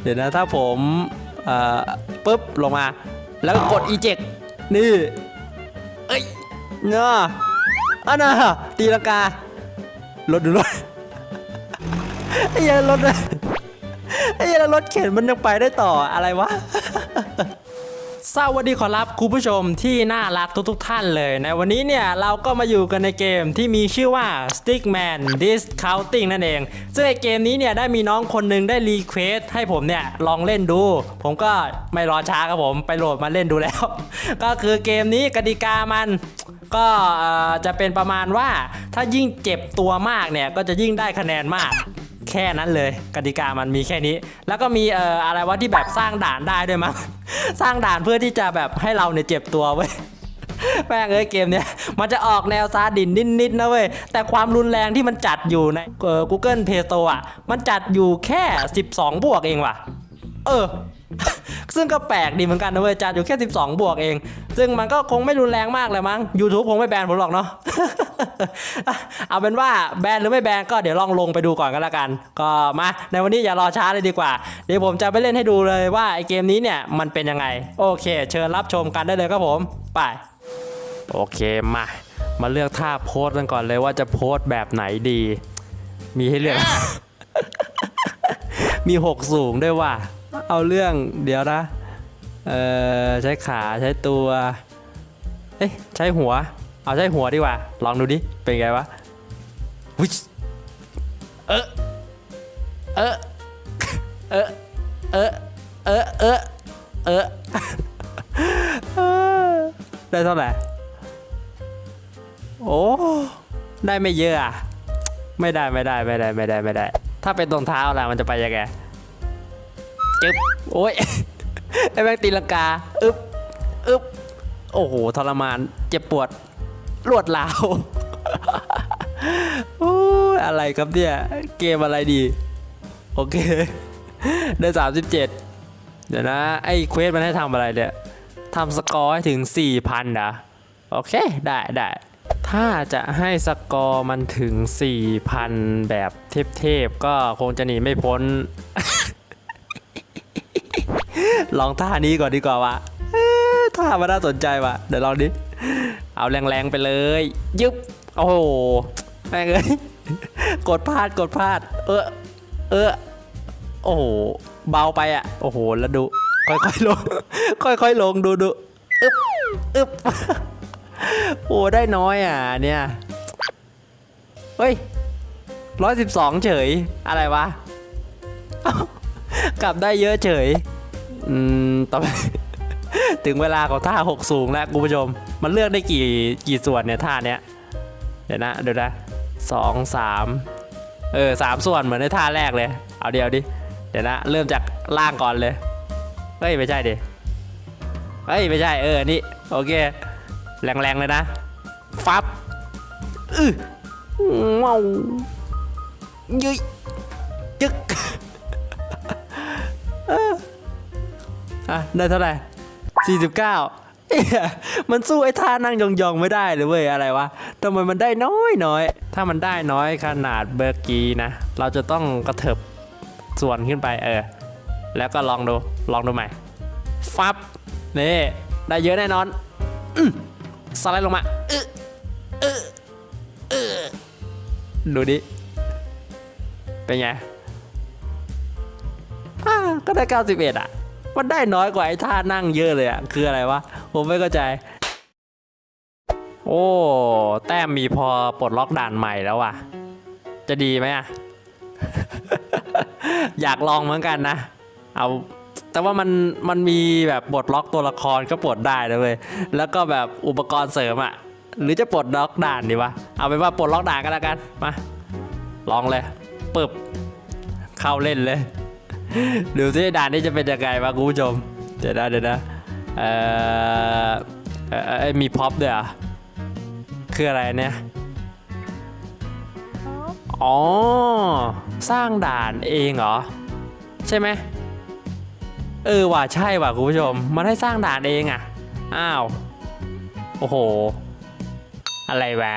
เดี๋ยวนะถ้าผมเอ่อปุ๊บลงมา แล้วก็กด eject นี่เอ้ยเนาะอันน่ะตีลังการถดูรถไอ้เหี้ยรถไอ้เหี้ยรถเข็นมันยังไปได้ต่ออะไรวะ สวัสดีขอรับคุณผู้ชมที่น่ารักทุกๆท่านเลยในวันนี้เนี่ยเราก็มาอยู่กันในเกมที่มีชื่อว่า Stickman Discounting นั่นเอง ซึ่งในเกมนี้เนี่ยได้มีน้องคนหนึ่งได้รีเควสให้ผมเนี่ยลองเล่นดู ผมก็ไม่รอช้าครับผมไปโหลดมาเล่นดูแล้ว ก็คือเกมนี้กติกามันก็จะเป็นประมาณว่าถ้ายิ่งเจ็บตัวมากเนี่ยก็จะยิ่งได้คะแนนมาก แค่นั้นเลยกติกามันมีแค่นี้ แล้วก็มีเอ่ออะไรวะที่แบบสร้างด่านได้ด้วยมั้ง สร้างด่านเพื่อที่จะแบบให้เราเนี่ยเจ็บตัวเว้ยแม่งเอ้ยเกมเนี้ยมันจะออกแนวซาดินนิดๆนะเว้ย แต่ความรุนแรงที่มันจัดอยู่ใน Google Play Store อะ มันจัดอยู่แค่ 12 บวกเองว่ะ เออ ซึ่งก็แปลกดีเหมือนกันนะเว้ยจัดอยู่แค่ 12 บวกเอง ซึ่งมันก็คงไม่รุนแรงมากเลยมั้ง YouTube คงไม่แบนผมหรอกเนาะ เอาเป็นว่าแบนหรือไม่แบนก็เดี๋ยวลองลงไปดูก่อนก็แล้วกัน ก็มาในวันนี้อย่ารอช้าเลยดีกว่า เดี๋ยวผมจะไปเล่นให้ดูเลยว่าไอเกมนี้เนี่ยมันเป็นยังไง โอเค เชิญรับชมกันได้เลยครับผม ไป โอเคมา มาเลือกท่าโพสกันก่อนเลยว่าจะโพสแบบไหนดี มีให้เลือก มีหกสูงด้วยว่ะเอาเรื่องเดี๋ยวนะเออใช้ขาใช้ตัว เอ๊ะใช้หัว เอาใช้หัวดีกว่า ลองดูดิเป็นไงวะวิชเออเออเออเออเออเออเออได้เท่าไหร่โอ้ได้ไม่เยอะอะไม่ได้ไม่ได้ไม่ได้ไม่ได้ไม่ได้ ถ้าเป็นรองเท้าล่ะมันจะไปยังไง โอ้ยไอ้แม่งตีลังกาอึ๊บอึ๊บโอ้โหทรมาน เจ็บปวดรวดลาวโอ้ยอะไรครับเนี่ย เกมอะไรดี โอเค ได้สามสิบเจ็ดเดี๋ยวนะ ไอ้เควสมันให้ทำอะไรเนี่ยทำสกอร์ให้ถึง 4,000นะโอเค ได้ได้ถ้าจะให้สกอร์มันถึง 4,000 แบบเทพๆ ก็คงจะหนีไม่พ้น ลองท่านี้ก่อนดีกว่าวะท่ามันน่าสนใจว่ะเดี๋ยวลองดิเอาแรงๆไปเลย ยึบโอ้โหแม่งเอ้ยกดพลาดกดพลาด เออเออโอ้โหเบาไปอะ โอ้โหแล้วดู ค่อยๆลง ค่อยๆลงดูดูอึบอึบโอ้ได้น้อยอะเนี่ยเฮ้ยร้อยสิบสองเฉยอะไรวะกลับได้เยอะเฉย อืมต่อไปถึงเวลาของท่าหกสูงแล้วคุณผู้ชม มันเลือกได้กี่กี่ส่วนเนี่ยท่าเนี้ยเดี๋ยวนะเดี๋ยวนะสองสามเออสามส่วนเหมือนในท่าแรกเลย เอาเดียวดิเดี๋ยวนะเริ่มจากล่างก่อนเลยเฮ้ยไม่ใช่ดิเฮ้ยไม่ใช่เออนี่โอเคแรงๆเลยนะฟับอือว้าวยุยจึก อะได้เท่าไหร่ 49เอ๊ะมันสู้ไอ้ท่านั่งยองๆไม่ได้เลยเว้ยอะไรวะทำไมมันได้น้อยน้อย ถ้ามันได้น้อยขนาดเบอร์กี้นะ เราจะต้องกระเถิบส่วนขึ้นไปเออ แล้วก็ลองดู ลองดูใหม่ ฟับ นี่ ได้เยอะแน่นอนสไลด์ลงมาเออเออเออดูดิ เป็นไงอ่าก็ได้ 91 อะ มันได้น้อยกว่าไอ้ท่านั่งเยอะเลยอะคืออะไรวะ ผมไม่เข้าใจ โอ้ แต้มมีพอปลดล็อกด่านใหม่แล้วว่ะจะดีไหมอะอยากลองเหมือนกันนะ เอาแต่ว่ามันมันมีแบบปลดล็อกตัวละครก็ปลดได้นะเว้ยแล้วก็แบบอุปกรณ์เสริมอะ่ะหรือจะปลดล็อกด่านดีวะเอาเป็นว่าปลดล็อกด่านกันแล้วกันมาลองเลยปึบเข้าเล่นเลย ดูสิด่านนี้จะเป็นยังไงวะคุณผู้ชม เดี๋ยวนะเดี๋ยวนะเอ่อเอ่อเอ่อมีพ็อปด้วยเหรอะคืออะไรเนี่ย อ๋อ สร้างด่านเองเหรอ ใช่ไหมเออว่ะใช่ว่ะคุณผู้ชม มันให้สร้างด่านเองอะ อ้าว โอ้โห อะไรวะ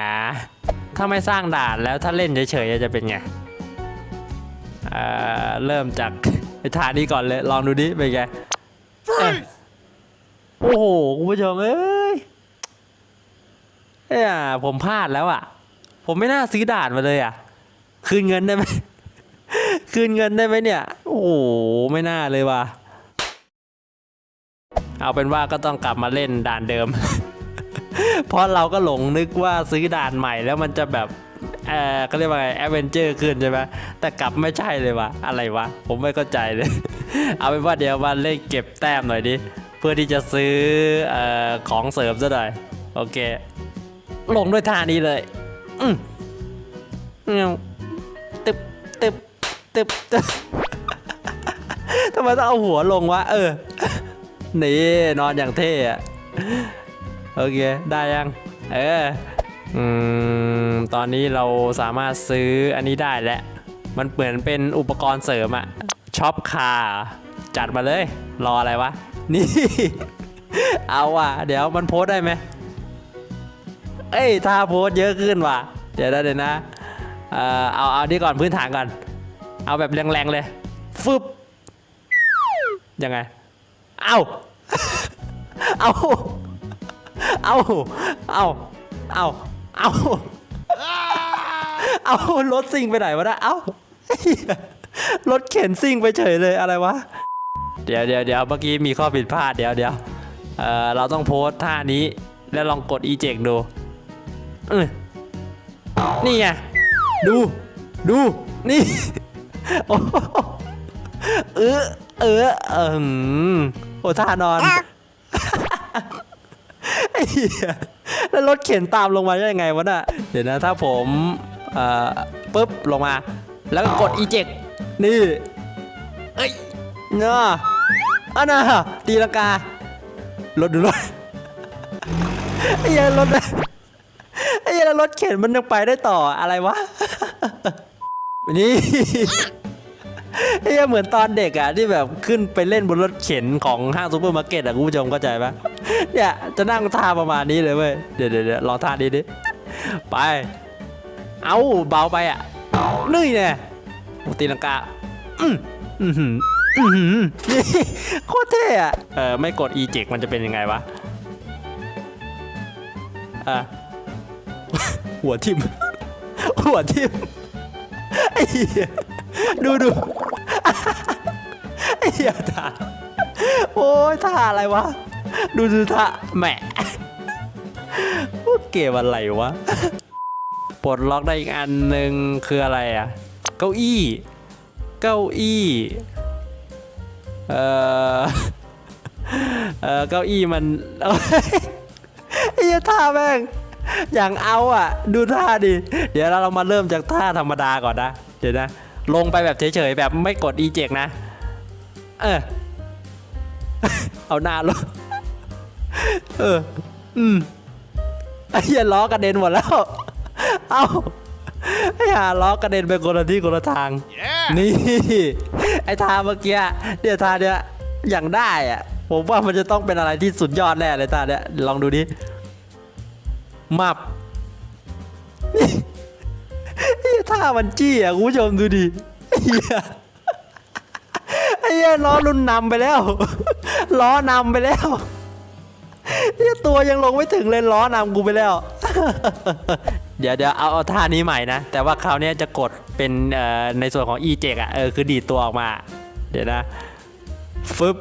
ถ้าไม่สร้างด่านแล้วถ้าเล่นเฉยๆจะเป็นไงเอ่อเริ่มจาก ไอ้ท่านี้ก่อนเลย ลองดูดิเป็นไงโอ้โหคุณผู้ชมเอ้ยเอ้ยผมพลาดแล้วอะ ผมไม่น่าซื้อด่านมาเลยอะ คืนเงินได้ไหม คืนเงินได้ไหมเนี่ย โอ้โห ไม่น่าเลยว่ะ เอาเป็นว่าก็ต้องกลับมาเล่นด่านเดิม เพราะเราก็หลงนึกว่าซื้อด่านใหม่แล้วมันจะแบบ เออก็เรียกว่าไงแอดเวนเจอร์ขึ้นใช่ไหมแต่กลับไม่ใช่เลยวะอะไรวะ ผมไม่เข้าใจเลย เอาเป็นว่าเดี๋ยวมาเล่นเก็บแต้มหน่อยดิ เพื่อที่จะซื้อออของเสริมซะหน่อย โอเค ลงด้วยท่านี้เลย อืมอืมตึบตึบตึบตึบทำไมต้องเอาหัวลงวะ เออ นี่นอนอย่างเท่อะโอเค ได้ยัง เออ อืม ตอนนี้เราสามารถซื้ออันนี้ได้แล้วมันเหมือนเป็นอุปกรณ์เสริมอะช็อปคาจัดมาเลย รออะไรวะ นี่ เอาว่ะ เดี๋ยวมันโพสได้ไหมเอ้ยถ้าโพสเยอะขึ้นว่ะ เดี๋ยวนะเดี๋ยวนะ เอ่อเอาเอานี่ก่อนพื้นฐานก่อน เอาแบบแรงๆเลย ฟึบ ยังไง เอาเอาเอาเอาเอาเอา เอารถซิ่งไปไหนวะนะเอาเหี้ยรถเข็นซิ่งไปเฉยเลยอะไรวะ เดี๋ยวเดี๋ยวเดี๋ยวเมื่อกี้มีข้อผิดพลาดเดี๋ยวเดี๋ยวเอ่อเราต้องโพสท่านี้ แล้วลองกด eject ดูเออนี่ไงดู ดู นี่โอ้โหเออเออเออโอ้ท่านอนไอ้เหี้ยแล้วรถเข็นตามลงมาได้ยังไงวะน่ะ เดี๋ยวนะถ้าผม อ่อปุ๊บลงมา แล้วก็กด eject นี่เอ้ยเนาะอันน่ะตีลังการถดูรถไอ้ยังรถไอ้ยังรถเข็นมันยังไปได้ต่ออะไรวะนี่ไอ้เหี้ยเหมือนตอนเด็กอะที่แบบขึ้นไปเล่นบนรถเข็นของห้างซูเปอร์มาร์เก็ตอะคุณผู้ชมเข้าใจปะเนี่ยจะนั่งท่าประมาณนี้เลยเว้ยเดี๋ยวเดี๋ยวเดี๋ยวลองท่านี้ดิไป เอาเบาไปอะนี่เนี่ตีลังกาอืมอืมอืมนี่โคตรเท่อะเออไม่กด eject มันจะเป็นยังไงวะอะหัวทิมหัวทิมไอ้ดูดูไอ้ยท่าโอ้ยท่าอะไรวะ ดูดูท่าแหมเกมอะไรวะ ปลดล็อกได้อีกอันหนึ่งคืออะไรอะ เก้าอี้ เก้าอี้ เออเออเก้าอี้มันไอ้ยท่าแม่ง อย่างเอาอะ ดูท่าดิ เดี๋ยวเรามาเริ่มจากท่าธรรมดาก่อนนะ เดี๋ยวนะ ลงไปแบบเฉยๆ แบบไม่กด eject นะ เออ เอาหน้าลง เออ อืมไอ้เหี้ยล้อกระเด็นหมดแล้ว เอ้าไอ้ห่าล้อกระเด็นไปคนละที่คนละทาง นี่ ไอ้ทาเมื่อกี้เดี๋ยวทาเนี่ยอย่างได้อะผมว่ามันจะต้องเป็นอะไรที่สุดยอดแน่เลยตาเนี่ยลองดูดิมับนี่ไอ้ท่ามันจี้อะคุณผู้ชมดูดิไอ้เหี้ยไอ้เหี้ยล้อรุ่นนำไปแล้ว ล้อนำไปแล้วไอ้เหี้ยตัวยังลงไม่ถึงเลยล้อนำกูไปแล้ว เดี๋ยวเดี๋ยวเอาเอาท่านี้ใหม่นะ แต่ว่าคราวเนี้ยจะกดเป็นเอ่อในส่วนของ e j e c อะเออคือดีดตัวออกมา เดี๋ยวนะฟึบ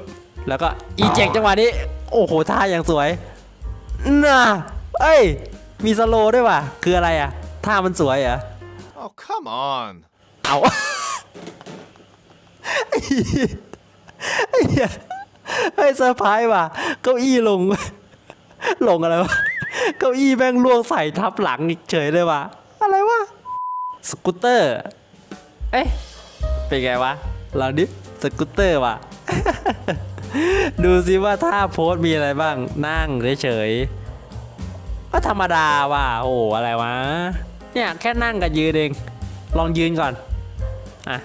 แล้วก็ e j e c จังหวะนี้ โอ้โหท่าอย่างสวยน่ะเอ้ย มีสโลว์ด้วยว่ะ คืออะไรอะ ท่ามันสวยเหรอ Oh, come on. เอาไอ้เหี้ยไอ้เหี้ยไอ้เซอร์ไพรส์ว่ะเก้าอี้ลง ลงอะไรวะ เก้าอี้แม่งล่วงใส่ทับหลังอีกเฉยเลยว่ะ อะไรวะ สกูตเตอร์ เอ๊ะ เป็นไงวะลองดิสกูตเตอร์ว่ะ ดูสิว่าท่าโพสมีอะไรบ้าง นั่งเฉยๆ ก็ธรรมดาว่ะ โอ้อะไรวะ เนี่ยแค่นั่งกับยืนเอง ลองยืนก่อน อะ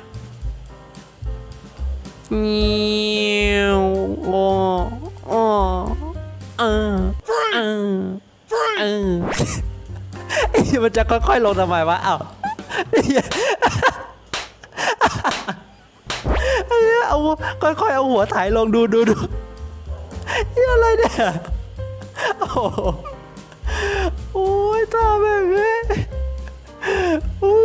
เงี้วโอ้โอ้เออเออ เออมันจะค่อยๆลงทำไมวะอ้าวเหี้ยไอ้เฮ้ยเอาค่อยๆเอาหัวถ่ายลงดูดูดูนี่อะไรเนี่ยโอ้โหโอ้ยตาแม่งเอ้ยอู้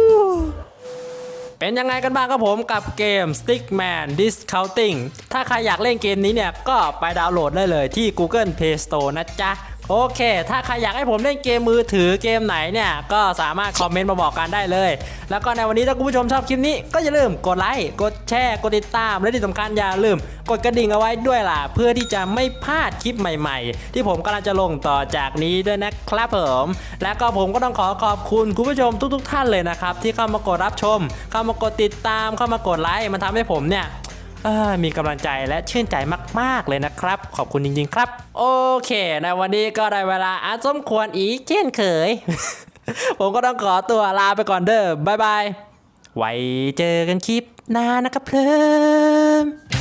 เป็นยังไงกันบ้างครับผมกับเกม Stickman Discounting ถ้าใครอยากเล่นเกมนี้เนี่ย ก็ไปดาวน์โหลดได้เลยที่ Google Play Store นะจ๊ะ โอเค ถ้าใครอยากให้ผมเล่นเกมมือถือเกมไหนเนี่ย ก็สามารถคอมเมนต์มาบอกกันได้เลย แล้วก็ในวันนี้ถ้าคุณผู้ชมชอบคลิปนี้ ก็อย่าลืมกดไลค์ กดแชร์ กดติดตาม และที่สำคัญอย่าลืม กดกระดิ่งเอาไว้ด้วยล่ะ เพื่อที่จะไม่พลาดคลิปใหม่ๆ ที่ผมกำลังจะลงต่อจากนี้ด้วยนะครับผม และก็ผมก็ต้องขอขอบคุณคุณผู้ชมทุก ๆ ท่านเลยนะครับที่เข้ามากดรับชม เข้ามากดติดตาม เข้ามากดไลค์ มันทำให้ผมเนี่ย มีกำลังใจและชื่นใจมาก ๆ เลยนะครับ ขอบคุณจริง ๆ ครับ โอเค ในวันนี้ก็ได้เวลาอันสมควรอีกเช่นเคย ผมก็ต้องขอตัวลาไปก่อนเด้อบายบายไว้เจอกันคลิปหน้านะครับเพื่อน